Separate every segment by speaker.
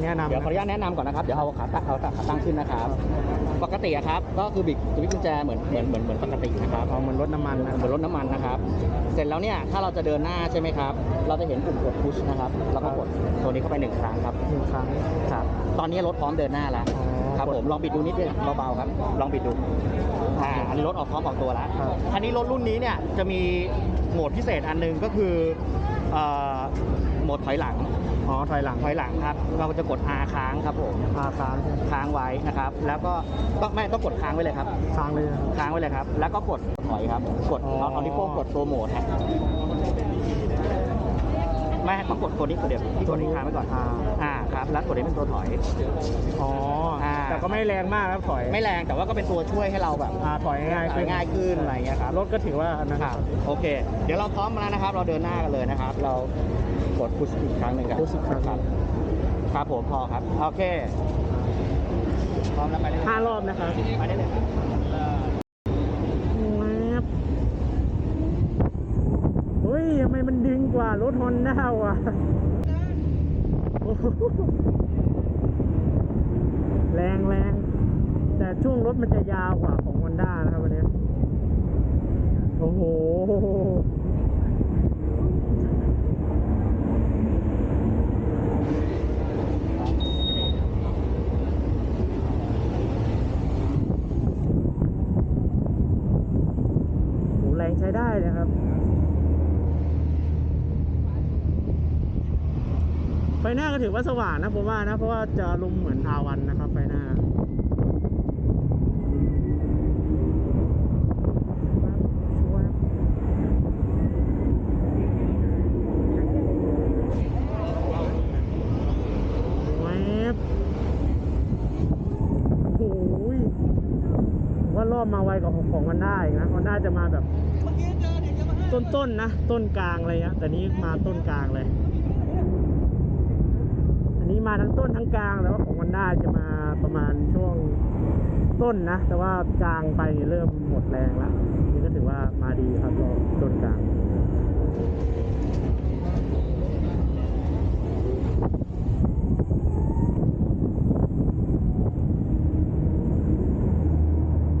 Speaker 1: แนะนำ
Speaker 2: เดี๋ยวขออนุญาตแนะนำก่อนนะครับ เดี๋ยวเอาขาตั้งเอาขาตั้งขึ้นนะครับ ปกติอะครับ ก็คือบิดสวิตช์กุญแจเหมือนเหมือนเหมือนเหมือนปกตินะครับ
Speaker 1: เอามันรถน้ำมันนะ
Speaker 2: เหมือนรถน้ำมันนะครับ เสร็จแล้วเนี่ยถ้าเราจะเดินหน้าใช่ไหมครับ เราจะเห็นปุ่มกดพุชนะครับเราก็กดตัวนี้เข้าไปหนึ่งครั้งครับ
Speaker 1: หนึ่งครั้ง
Speaker 2: ครับ ตอนนี้รถพร้อมเดินหน้าแล้ว
Speaker 1: อ๋อ
Speaker 2: ครับผมลองบิดดูนิดนึงเบาๆครับ ลองบิดดูอ่าอันนี้รถออกพร้อมออกตัวแล้ว
Speaker 1: ครับ
Speaker 2: อันนี้รถรุ่นนี้เนี่ยจะมีโหมดพิเศษอันหนึงก็คือเอ่อ โหมดถอยหลัง
Speaker 1: อ๋อถอยหลัง
Speaker 2: ถอยหลังครับ เราจะกด R ค้างครับผม
Speaker 1: พาค้างใช่ไหม
Speaker 2: ค้างไว้นะครับ แล้วก็ต้องไม่ต้องกดค้างไว้เลยครับ
Speaker 1: ค้างเลยนะครับ
Speaker 2: ค้างไว้เลยครับ แล้วก็กดถอยครับ กด
Speaker 1: อ๋อ
Speaker 2: เอาเอานิ้วโป้งกดตัวโหมดฮะไม่ต้องกดตัวนี้ตัวเดียวที่ตัวนี้ค้างไว้ก่อน
Speaker 1: อ่า
Speaker 2: อ่าครับ แล้วตัวนี้เป็นตัวถอย
Speaker 1: อ๋ออาแต่ ก็ไม่แรงมากครับถอย
Speaker 2: ไม่แรงแต่ว่าก็เป็นตัวช่วยให้เราแบบ
Speaker 1: อ่าถอยง่าย
Speaker 2: ถ
Speaker 1: ขึ้
Speaker 2: อนยง่ายขึ้นอะไรอย่างเงี้ยครับ
Speaker 1: รถก็ถือว่าอันนะ
Speaker 2: ค
Speaker 1: ค
Speaker 2: รั
Speaker 1: รั
Speaker 2: บบโอเค เดี๋ยวเราพร้อมแล้วนะครับ เราเดินหน้ากันเลยนะครับ เรากดพุชอีกครั้งหนึ่งครับ
Speaker 1: push อีกครั้ง
Speaker 2: ครับครับผมพอครับโอเคพร้อมแล้วไปได้เลย
Speaker 1: ห้ารอบนะครับ
Speaker 2: ไปได้เลยครับ
Speaker 1: แวบเฮ้ยทำไมมันดึงกว่ารถฮอนด้าวะโอ้โห แรงแรงแต่ช่วงรถมันจะยาวกว่าของฮอนด้านะครับวันนี้ โอ้โหโหแรงใช้ได้นะครับ ไฟหน้าก็ถือว่าสว่างนะผมว่านะเพราะว่าจะลุมเหมือนอาวันนะครับไฟหน้าแวบโอ้ยว่ารอบมาไวกว่าของของมันได้นะมันน่าจะมาแบบต้นๆนะต้นกลางอะไรเงี้ยแต่นี้มาต้นกลางเลย มาทั้งต้นทั้งกลางแต่ว่าของมันได้จะมาประมาณช่วงต้นนะ แต่ว่ากลางไปเริ่มหมดแรงแล้วนี่ก็ถือว่ามาดีครับรอบต้นกลาง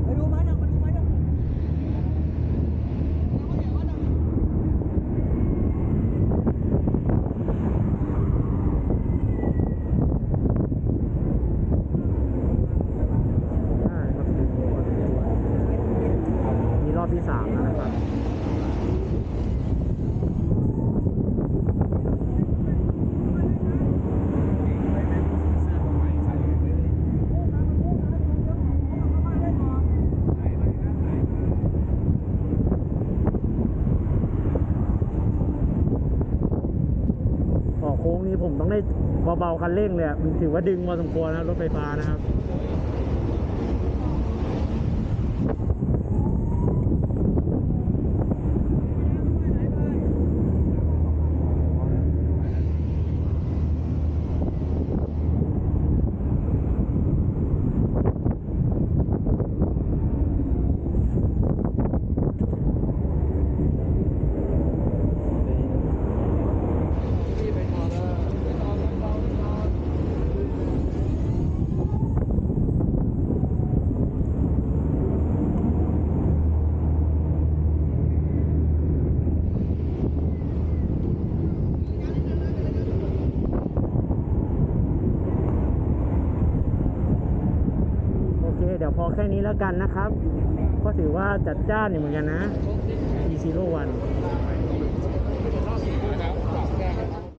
Speaker 3: ไปดูไม้หนังไปดูไม้หนัง
Speaker 1: ได้ครับดึงตัวมีรอบที่สามแล้วนะครับ ออกโค้ง นี้ผมต้องได้เบาๆคันเร่งเลยมันถือว่าดึงพอสมควรนะรถไฟฟ้านะครับ โอเค เดี๋ยวพ อแค่นี้แล้วกันนะครับ ก็ถือว่าจัดจ้านอยู่เหมือนกันนะ e 0 1